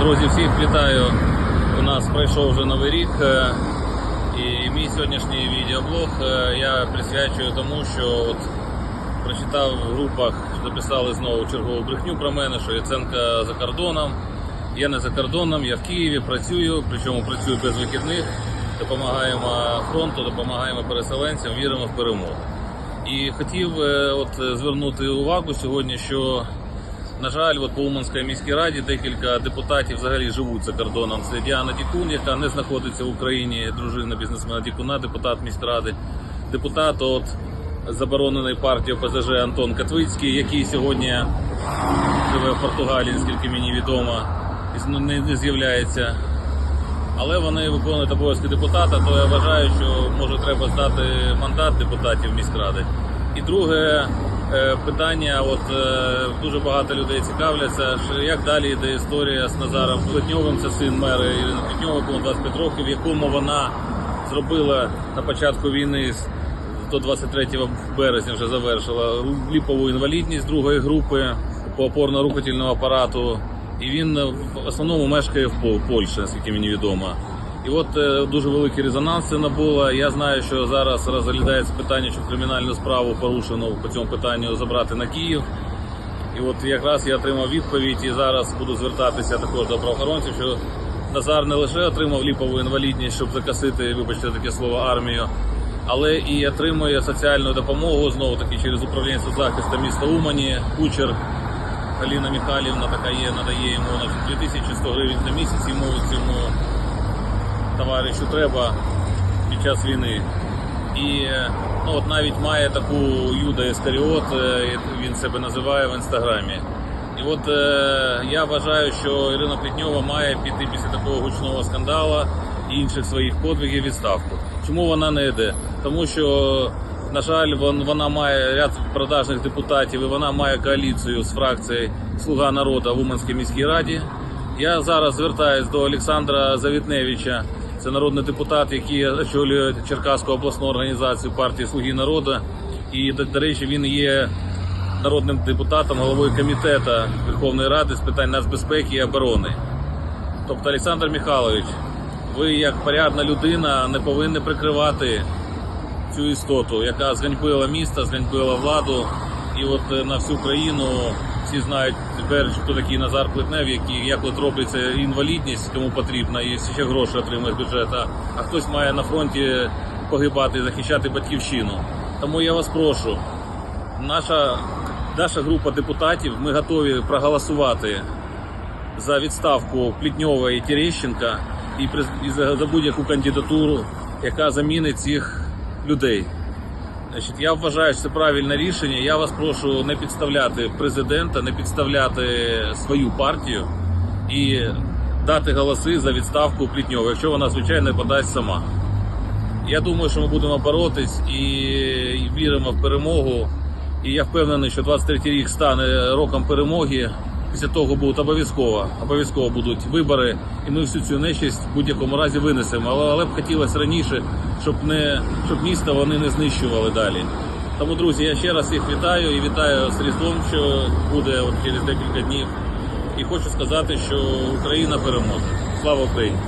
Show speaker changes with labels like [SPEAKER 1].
[SPEAKER 1] Друзі, всіх вітаю. У нас пройшов вже новий рік. е, І мій сьогоднішній відеоблог е, я присвячую тому, що от прочитав в групах, записали знову чергову брехню про мене, що Яценка за кордоном. Я не за кордоном, я в Києві працюю, причому працюю без вихідних. Допомагаємо фронту, допомагаємо переселенцям, віримо в перемогу. І хотів е, от звернути увагу сьогодні, що на жаль, от по Уманській міській раді декілька депутатів взагалі живуть за кордоном. Це Діана Дікун, яка не знаходиться в Україні, дружина бізнесмена Дікуна, депутат міськради, депутат от забороненої партії ОПЗЖ Антон Катвицький, який сьогодні живе в Португалії, наскільки мені відомо, ну, не, з'являється. Але вони виконують обов'язки депутата, то я вважаю, що може треба здати мандат депутатів міськради. І друге питання: от е, дуже багато людей цікавляться, як далі йде історія з Назаром Плетньовим, це син мера Ірини Плетньової, якому 25 років, якому вона зробила на початку війни до 23 березня вже завершила ліпову інвалідність другої групи по опорно-рухательному апарату. І він е, в основному мешкає в Пол- Польщі, наскільки мені відомо. І от е, дуже великий резонанс це набуло. Я знаю, що зараз розглядається питання, що кримінальну справу порушено по цьому питанню забрати на Київ. І от якраз я отримав відповідь і зараз буду звертатися також до правоохоронців, що Назар не лише отримав ліпову інвалідність, щоб закасити, вибачте таке слово, армію, але і отримує соціальну допомогу знову таки через управління соцзахисту міста Умані. Кучер Галина Михайлівна така є, надає йому значить, 2100 гривень на місяць йому цьому товаришу треба під час війни. І ну, от навіть має таку Юда Іскаріот, е, він себе називає в інстаграмі. І от е, я вважаю, що Ірина Плетньова має піти після такого гучного скандалу і інших своїх подвигів відставку. Чому вона не йде? Тому що, на жаль, вон- вона має ряд продажних депутатів і вона має коаліцію з фракцією Слуга народу в Уманській міській раді. Я зараз звертаюсь до Олександра Завітневича. Це народний депутат, який очолює Черкаську обласну організацію партії Слуги народу. І до, речі, він є народним депутатом, головою комітету Верховної Ради з питань нацбезпеки і оборони. Тобто, Олександр Михайлович, ви як порядна людина не повинні прикривати цю істоту, яка зганьбила місто, зганьбила владу. І от е, на всю країну всі знають тепер, хто такий Назар Плетнев, який як от робиться інвалідність, кому потрібна, і ще гроші отримує з бюджету, а хтось має на фронті погибати, захищати батьківщину. Тому я вас прошу, наша, наша група депутатів, ми готові проголосувати за відставку Плітньова і Терещенка і, за будь-яку кандидатуру, яка замінить цих людей. Значить, я вважаю, що це правильне рішення. Я вас прошу не підставляти президента, не підставляти свою партію і дати голоси за відставку Плітньова, якщо вона, звичайно, подасть сама. Я думаю, що ми будемо боротись і віримо в перемогу. І я впевнений, що 23 рік стане роком перемоги. Після того будуть обов'язково, обов'язково будуть вибори, і ми всю цю нечисть в будь-якому разі винесемо. Але, але б хотілося раніше, щоб не щоб місто вони не знищували далі. Тому, друзі, я ще раз їх вітаю і вітаю з Різдвом, що буде от через декілька днів. І хочу сказати, що Україна переможе. Слава Україні!